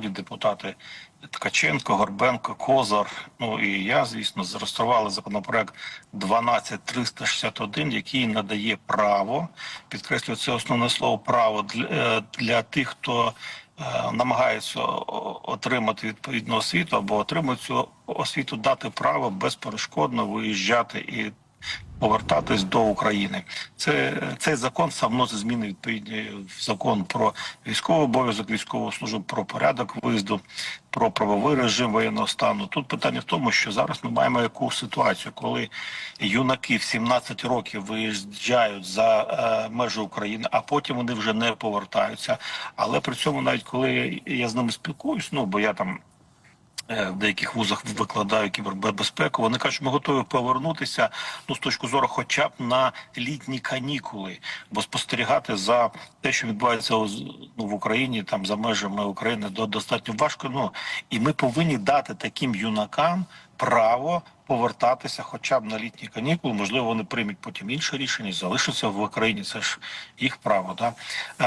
депутати Ткаченко, Горбенко, Козар. Ну і я, звісно, зареєстрували законопроект 12361, який надає право, підкреслюю це основне слово право для, е, для тих, хто е, намагається отримати відповідну освіту або отримує цю освіту, дати право безперешкодно виїжджати і повертатись до України. Це цей закон сам вносить зміни відповідні в закон про військовий обов'язок, військову службу, про порядок виїзду, про правовий режим воєнного стану. Тут питання в тому, що зараз ми маємо яку ситуацію, коли юнаки в 17 років виїжджають за е, межі України, а потім вони вже не повертаються. Але при цьому, навіть коли я з ними спілкуюсь, ну бо я там в деяких вузах викладаю кібербезпеку. Вони кажуть, ми готові повернутися ну з точки зору, хоча б на літні канікули, бо спостерігати за те, що відбувається ну, в Україні, там за межами України, до достатньо важко. Ну і ми повинні дати таким юнакам право. Повертатися, хоча б на літні канікули, можливо, вони приймуть потім інше рішення, і залишаться в Україні. Це ж їх право. Да? Е,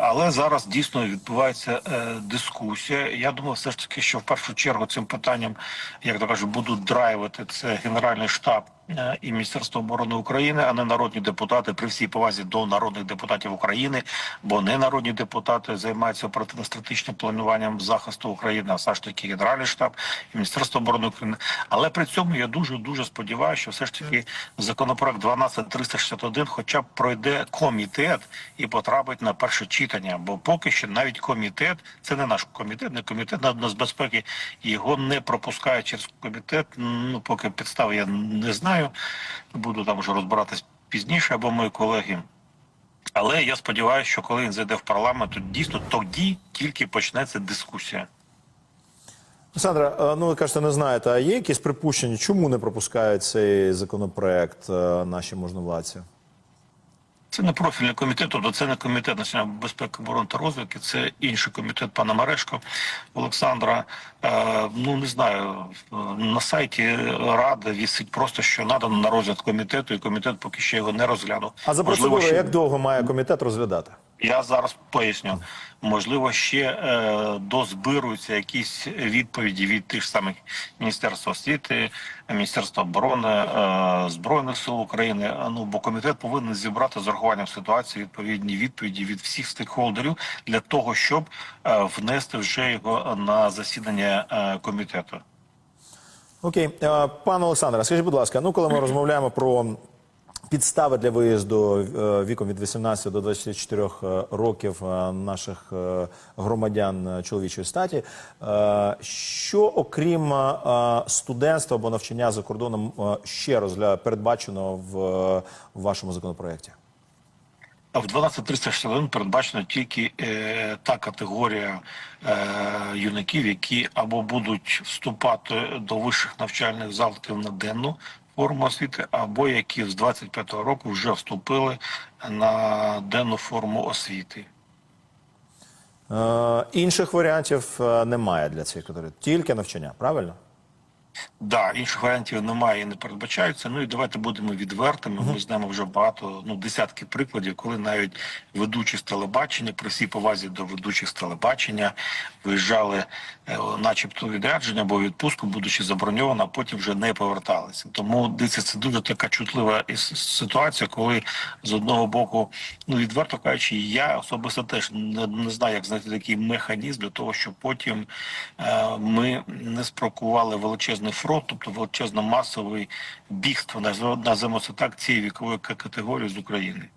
але зараз дійсно відбувається е, дискусія. Я думаю, все ж таки, що в першу чергу цим питанням, як то кажуть, будуть драйвити це Генеральний штаб і Міністерство оборони України, а не народні депутати при всій повазі до народних депутатів України, бо не народні депутати займаються оперативно-стратегічним плануванням захисту України, а все ж таки Генеральний штаб і Міністерство оборони України. Але при цьому я дуже дуже сподіваюся, що все ж таки законопроект 12361 хоча б пройде комітет і потрапить на перше читання. Бо поки що навіть комітет, це не наш комітет, не комітет на нацбезпеки, його не пропускає через комітет. Ну поки підстави я не знаю. Буду там вже розбиратись пізніше, або мої колеги. Але я сподіваюся, що коли він зайде в парламент, то дійсно тоді тільки почнеться дискусія. Олександра, е, ну ви кажете, не знаєте, а є якісь припущення, чому не пропускають цей законопроект е, наші можновладці? Це не профільний комітет, тобто це не комітет національної безпеки, оборони та розвідки, це інший комітет пана Марешко Олександра. Е, ну не знаю, на сайті ради вісить просто, що надано на розгляд комітету, і комітет поки ще його не розглянув. А за ще- як довго має комітет розглядати? Я зараз поясню. Можливо, ще е, дозбируються якісь відповіді від тих ж самих Міністерства освіти, Міністерства оборони, е, Збройних сил України. Ну бо комітет повинен зібрати з урахуванням ситуації відповідні відповіді від всіх стейкхолдерів для того, щоб е, внести вже його на засідання е, комітету. Окей, Е, пане Олександре, скажіть, будь ласка, ну коли ми розмовляємо про підстави для виїзду е, віком від 18 до 24 е, років е, наших громадян чоловічої статі, що окрім студентства або навчання за кордоном ще розгля передбачено в, вашому законопроекті? А в 12361 передбачена тільки е, та категорія е, юнаків, які або будуть вступати до вищих навчальних закладів на денну форму освіти, або які з 25-го року вже вступили на денну форму освіти. Е, інших варіантів е, немає для цієї категорії, тільки навчання, правильно? Да, інших варіантів немає і не передбачаються. Ну і давайте будемо відвертими. Ми знаємо вже багато, ну десятки прикладів, коли навіть ведучі з телебачення, при всій повазі до ведучих з телебачення, виїжджали, е, начебто відрядження або відпустку, будучи заброньовано, а потім вже не поверталися. Тому дивіться, це дуже така чутлива ситуація, коли з одного боку, ну відверто кажучи, я особисто теж не, не знаю, як знайти такий механізм для того, щоб потім е, ми не спровокували величезний фронт, тобто величезно масовий бігство, називаємо це так, цієї вікової категорії з України.